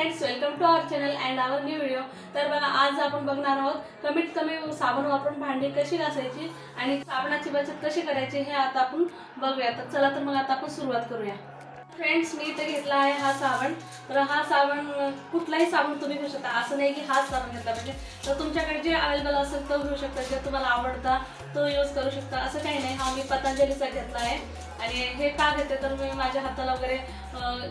Friends welcome to our channel and our new video तर बघा आज आपण बघणार आहोत कमीत कमी साबण वापरून भांडी कशी घासायची आणि साबणाची बचत कशी करायची हे आता आपण बघूया. तर चला तर मग आता आपण सुरुवात करूया. फ्रेंड्स मी इथे घेतला आहे हा साबण. तर हा साबण कुठलाही साबण तुम्ही घेऊ शकता. असं नाही की हाच साबण घेतला पाहिजे. तर तुमच्याकडे जे अवेलेबल असेल तो घेऊ शकता. जे तुम्हाला आवडता तो यूज करू शकता. असं काही नाही. हा मी पतंजलीचा घेतला आहे. आणि हे का घेते? तर मी माझ्या हाताला वगैरे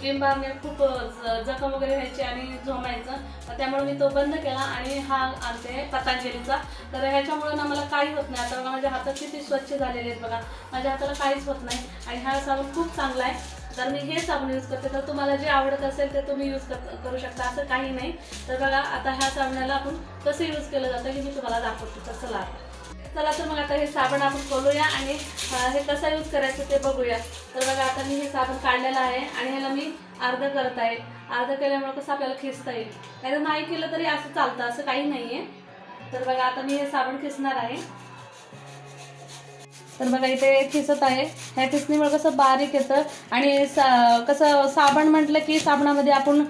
लिंबाने खूप ज- जखम वगैरे व्हायची आणि झोमायचं. तर त्यामुळे मी तो बंद केला आणि हा आणते पतंजलीचा. तर ह्याच्यामुळे ना मला काही होत नाही. आता बघा माझ्या हातात किती स्वच्छ झालेले आहेत बघा. माझ्या हाताला काहीच होत नाही. आणि हा साबण खूप चांगला आहे. तर मी हे साबण यूज करते तर तुम्हाला जे आवडत असेल ते तुम्ही यूज करू शकता. असं काही नाही. तर बघा आता ह्या साबणाला आपण कसं यूज केलं जातं हे मी तुम्हाला दाखवते. तर चला चला तर मग आता हे साबण आपण खोलूया आणि हे कसं यूज करायचं ते बघूया. तर बघा आता मी हे साबण काढलेलं आहे आणि ह्याला मी अर्ध करत आहे. अर्ध केल्यामुळे कसं आपल्याला खिसता येईल. नाही तर नाही केलं तरी असं चालतं असं काही नाही आहे तर बघा आता मी हे साबण खिसणार आहे. तर बघा इथे खिसत आहे. ह्या ठिसणीमुळे कसं बारीक येतं आणि सा कसं साबण म्हटलं की साबणामध्ये आपण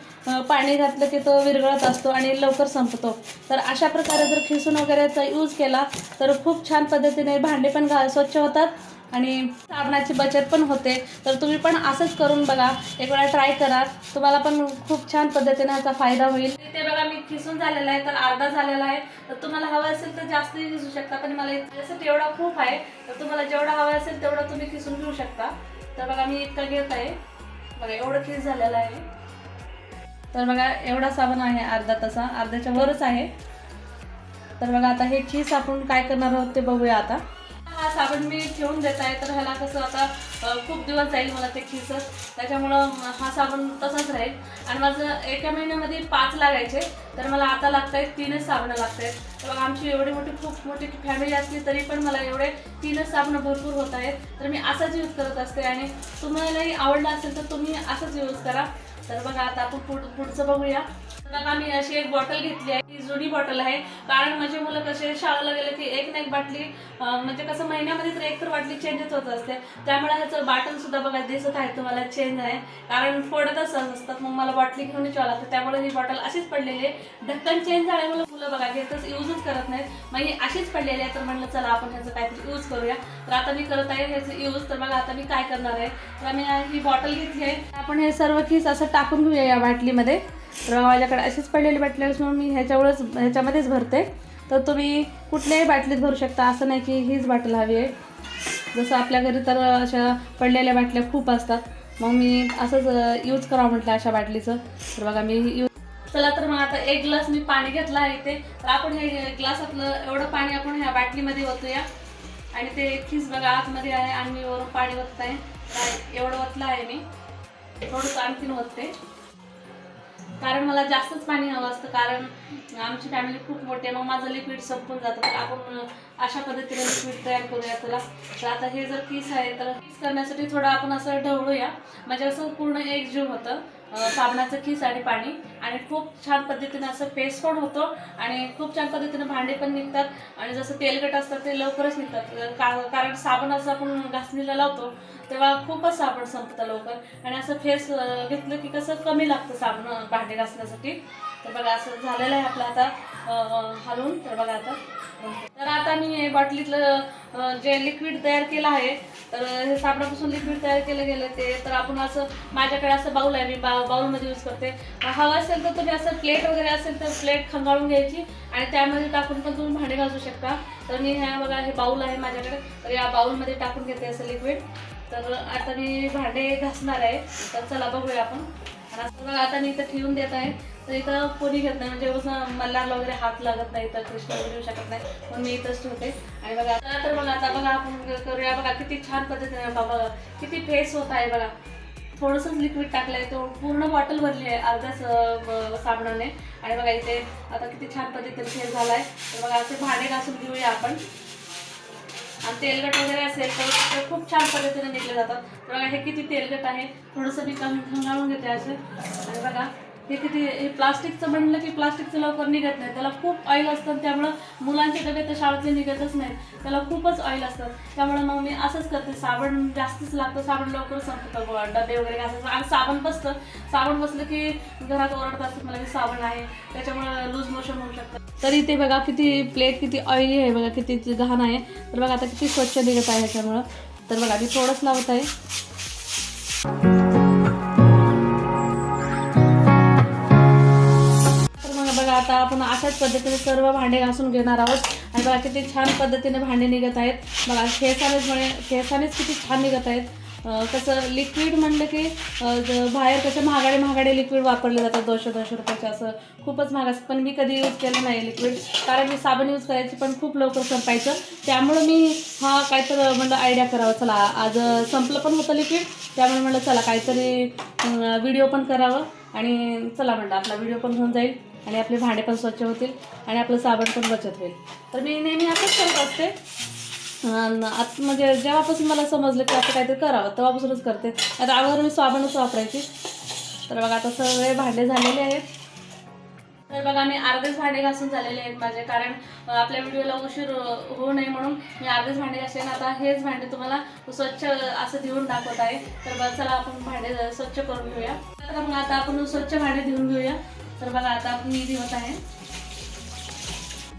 पाणी घातलं की तो विरघळत असतो आणि लवकर संपतो. तर अशा प्रकारे जर खिसून वगैरेचा यूज केला तर खूप छान पद्धतीने भांडे पण घा स्वच्छ होतात. आणि साबणाची बचत पण होते. तर तुम्ही पण असंच करून बघा. एक वेळा ट्राय करा. तुम्हाला पण खूप छान पद्धतीने ह्याचा फायदा होईल. ते बघा मी खिसून झालेला आहे तर अर्धा झालेला आहे. तर तुम्हाला हवं असेल तर जास्तही खिसू शकता पण मला एवढा खूप आहे तर तुम्हाला जेवढा हवा असेल तेवढा तुम्ही खिसून घेऊ शकता. तर बघा मी इतका घेत आहे. बघा एवढं खिस झालेलं आहे. तर बघा एवढा साबण आहे अर्धा तसा. अर्ध्याच्या वरच आहे. तर बघा आता हे खीस आपण काय करणार आहोत ते बघूया आता. हा साबण मी ठेवून देत आहे. तर ह्याला कसं आता खूप दिवस जाईल मला ते खिसत. त्याच्यामुळं हा साबण तसाच राहील. आणि माझं एका महिन्यामध्ये पाच लागायचे. तर मला आता लागत आहेत तीनच साबणं लागत आहेत तर आमची एवढी मोठी खूप मोठी फॅमिली असली तरी पण मला एवढे तीनच साबणं भरपूर होत आहेत. तर मी असाच यूज करत असते. आणि तुम्हालाही आवडला असेल तर तुम्ही असंच यूज करा. तर बघा आता आपण पुढ पुढचं बघूया. बघा मी अशी एक बॉटल घेतली आहे. ती जुनी बॉटल आहे. कारण माझे मुलं कसे शाळेला गेले की एक ना एक बाटली म्हणजे कसं महिन्यामध्ये तर एक तर बाटली चेंजच होत असते. त्यामुळे ह्याचं बाटल सुद्धा बघा दिसत आहे तुम्हाला चेंज आहे. कारण फोडतच असतात मग मला बाटली घेऊन यावं लागतं. त्यामुळे ही बॉटल अशीच पडलेली आहे. ढक्कन चेंज झाल्यामुळे मुलं बघा घेतच यूजच करत नाहीत. मग ही अशीच पडलेली आहे. तर म्हणलं चला आपण ह्याचं काहीतरी यूज करूया. तर आता मी करत आहे ह्याचं यूज तर बघा आता मी काय करणार आहे? तर मी ही बॉटल घेतली आहे. आपण हे सर्व खीस असं टाकून घेऊया या बाटलीमध्ये. तर माझ्याकडे अशीच पडलेली बाटली म्हणून मी ह्याच्यावरच ह्याच्यामध्येच भरते. तर तुम्ही कुठल्याही बाटलीत भरू शकता. असं नाही की हीच बाटल हवी आहे. जसं आपल्या घरी तर अशा पडलेल्या बाटल्या खूप असतात. मग मी असंच यूज करावं म्हटलं अशा बाटलीचं. तर बघा मी यूज चला तर मग आता एक ग्लास मी पाणी घेतलं आहे इथे. तर आपण हे ग्लासातलं एवढं पाणी आपण ह्या बाटलीमध्ये ओतूया. आणि ते खीस बघा आतमध्ये आहे आणि मी वरून पाणी ओतत आहे. एवढं ओतलं आहे मी. थोडंसं आणखीन ओतते. कारण मला जास्तच पाणी हवं असतं कारण आमची फॅमिली खूप मोठी आहे मग माझं लिक्विड संपून जातं. तर आपण अशा पद्धतीने लिक्विड तयार करूया त्याला. तर आता हे जर किस आहे तर किस करण्यासाठी थोडं आपण असं ढवळूया. म्हणजे असं पूर्ण एक जीव होतं साबणाचं किस आणि पाणी. आणि खूप छान पद्धतीने असं पेस्ट पण होतो आणि खूप छान पद्धतीने भांडे पण निघतात. आणि जसं तेलकट असतात ते लवकरच निघतात. कारण साबण असं आपण घासणीला लावतो तेव्हा खूपच साबण संपतं लवकर. आणि असं फेस घेतलं की कसं कमी लागतं साबण भांडे घासण्यासाठी. तर बघा असं झालेलं आहे आपलं आता हलवून तर बघा आता. तर आता मी हे बाटलीतलं जे लिक्विड तयार केलं आहे तर हे साबणापासून लिक्विड तयार केलं गेलं ते. तर आपण असं माझ्याकडे असं बाऊल आहे मी बा बाऊलमध्ये यूज करते. हवं असेल तर तुम्ही असं प्लेट वगैरे असेल तर प्लेट खंगाळून घ्यायची. आणि त्यामध्ये टाकून पण तुम्ही भांडे घासू शकता. तर मी ह्या बघा हे बाऊल आहे माझ्याकडे. तर या बाऊलमध्ये टाकून घेते असं लिक्विड. तर आता मी भांडे घासणार आहे. तर चला बघूया आपण. आणि असं बघा आता मी इथं ठेवून देत आहे. तर इथं कोणी घेत नाही म्हणजे असं मल्हारला वगैरे हात लागत नाही तर कृष्ण वगैरे येऊ शकत नाही. म्हणून मी इथंच ठेवते. आणि बघा आता तर बघा आता बघा आपण करूया बघा किती छान पद्धतीने बाबा किती फेस होत आहे बघा. थोडंसंच लिक्विड टाकलंय तो पूर्ण बॉटल भरली आहे अर्ध्याच साबणाने. आणि बघा इथे आता किती छान पद्धतीने फेस झालाय. तर बघा असे भांडे घासून घेऊया आपण. आणि तेलकट वगैरे असेल तर ते खूप छान पद्धतीने निघले जातात. तर बघा हे किती तेलकट आहे. थोडंसं मी कमी घालून घेते असं. आणि बघा हे किती हे प्लास्टिकचं म्हणलं की प्लास्टिकचं लवकर निघत नाही. त्याला खूप ऑइल असतं त्यामुळं मुलांचे डबे तर शाळेतले निघतच नाहीत त्याला खूपच ऑइल असतं. त्यामुळे मग मी असंच करते. साबण जास्तच लागतं. साबण लवकर संपतं डबे वगैरे घासायचं. आणि साबण बसतं. साबण बसलं की घरात ओरडत असतात. मला की साबण आहे. त्याच्यामुळं लूज मोशन होऊ शकतं. तर इथे बघा किती प्लेट किती ऑइली आहे. बघा किती घाण आहे. तर बघा आता किती स्वच्छ निघत आहे ह्याच्यामुळं. तर बघा मी थोडंच लावत आहे. आता आपण अशाच पद्धतीने सर्व भांडे घासून घेणार आहोत. आणि बघा किती छान पद्धतीने भांडे निघत आहेत. बघा खेळसानेच म्हणे खेळसानेच किती छान निघत आहेत. कसं लिक्विड म्हणलं की ज- बाहेर कसं महागाडे महागाडे लिक्विड वापरले जातात. दोनशे दोनशे रुपयाचे असं खूपच महाग असतं. पण मी कधी यूज केलं नाही लिक्विड कारण मी साबण यूज करायची पण खूप लवकर संपायचं. त्यामुळं मी हा काहीतरी म्हणलं आयडिया करावं. चला आज संपलं पण होतं लिक्विड त्यामुळे म्हणलं चला काहीतरी व्हिडिओ पण करावं. आणि चला म्हणलं आपला व्हिडिओ पण होऊन जाईल. आणि आपले भांडे पण स्वच्छ होतील आणि आपलं साबण पण बचत होईल. तर मी नेहमी असंच करत असते. आत म्हणजे जेव्हापासून मला समजलं की असं काहीतरी करावं तेव्हापासूनच करते. आता अगोदर मी साबणच वापरायची. तर बघा आता सगळे भांडे झालेले आहेत. तर बघा मी अर्धेच भांडे घासून झालेले आहेत माझे कारण आपल्या व्हिडिओला उशीर होऊ नये म्हणून मी अर्धेच भांडे घासले आणि आता हेच भांडे तुम्हाला स्वच्छ असं धुवून दाखवत आहे. तर बघा चला आपण भांडे स्वच्छ करून घेऊया. तर मग आता आपण स्वच्छ भांडे धुवून घेऊया. तर बघा आता आपण मी धुवत आहे.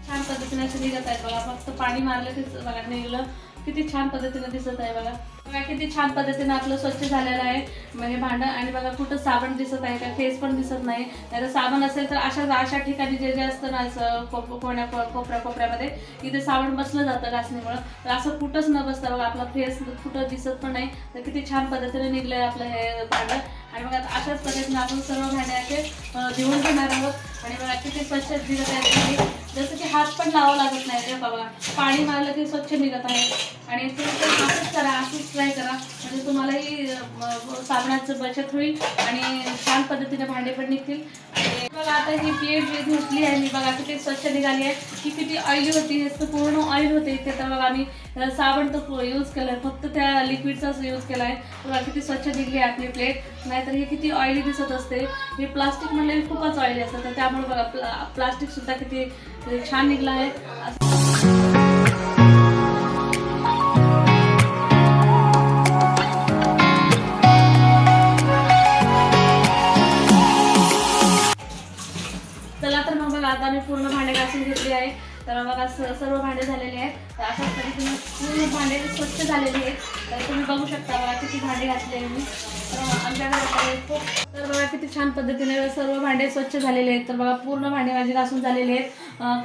छान पद्धतीने असे निघत आहेत बघा. फक्त पाणी मारलं की बघा निघलं. किती छान पद्धतीने दिसत आहे बघा. बघा किती छान पद्धतीने आपलं स्वच्छ झालेलं आहे. म्हणजे हे भांडं आणि बघा कुठं साबण दिसत आहे का? फेस पण दिसत नाही. नाही तर साबण असेल तर अशा अशा ठिकाणी जे जे असतं ना असं कोप कोण्या कोपऱ्या कोपऱ्यामध्ये इथे साबण बसलं जातं घासणीमुळं. तर असं कुठंच न बसता बघा आपला फेस कुठं दिसत पण नाही. तर किती छान पद्धतीने निघलं आहे आपलं हे भांडं. आणि बघा आता अशाच पद्धतीने आपण सर्व भांडे असे धुवून घेणार आहोत. आणि मग किती स्वच्छ निघत आहे. जसं की हात पण लावावं लागत नाही रे बाबा. पाणी मारलं की स्वच्छ निघत आहे. आणि तुम्ही असंच करा असंच ट्राय करा. म्हणजे तुम्हालाही साबणाचं बचत होईल आणि छान पद्धतीने भांडे पण निघतील. आणि बघा आता ही प्लेट जी धुतली आहे मी बघा किती स्वच्छ निघाली आहे. ही किती ऑइली होती हे पूर्ण ऑइल होते इथे. तर बघा मी साबण तर यूज केलं फक्त त्या लिक्विडचाच यूज केला आहे बघा किती स्वच्छ निघली आहे आपली प्लेट नाहीतर ही किती ऑइली दिसत असते. हे प्लास्टिक म्हणलं खूपच ऑइली असतं तर त्यामुळे बघा प्ला प्लास्टिकसुद्धा किती छान निघलं आहे. स्वच्छ झालेले आहेत. तर तुम्ही बघू शकता बघा किती भांडे घातले मी. तर आमच्या खूप. तर बघा किती छान पद्धतीने सर्व भांडे स्वच्छ झालेले आहेत. तर बघा पूर्ण भांडे माझे घासून झालेले आहेत.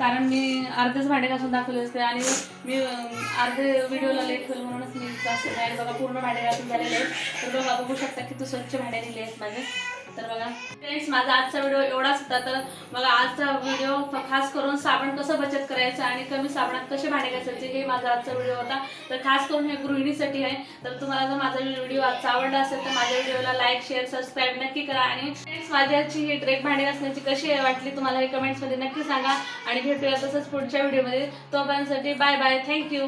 कारण मी अर्धेच भांडे घासून दाखवले असते आणि मी अर्धे व्हिडिओला लेट होईल म्हणूनच मी आणि बघा पूर्ण भांडे घासून झालेले आहेत. तर बघा बघू शकता किती स्वच्छ भांडे दिले आहेत माझे. तर बघा फ्रेंड्स माझा आजचा व्हिडिओ एवढाच होता. तर बघा आजचा व्हिडिओ खास करून साबण कसं बचत करायचं आणि कमी साबणात कसे भांडे घासायचे हे माझा आजचा व्हिडिओ होता. तर खास करून हे गृहिणीसाठी आहे. तर तुम्हाला जर माझा व्हिडिओ आजचा आवडला असेल तर माझ्या व्हिडिओला लाईक शेअर सबस्क्राईब नक्की करा. आणि फ्रेंड्स माझ्याची ही ड्रेक भांडे घासण्याची कशी वाटली तुम्हाला हे कमेंट्समध्ये नक्की सांगा. आणि भेटूया तसंच पुढच्या व्हिडिओमध्ये तोपर्यंतसाठी बाय बाय थँक्यू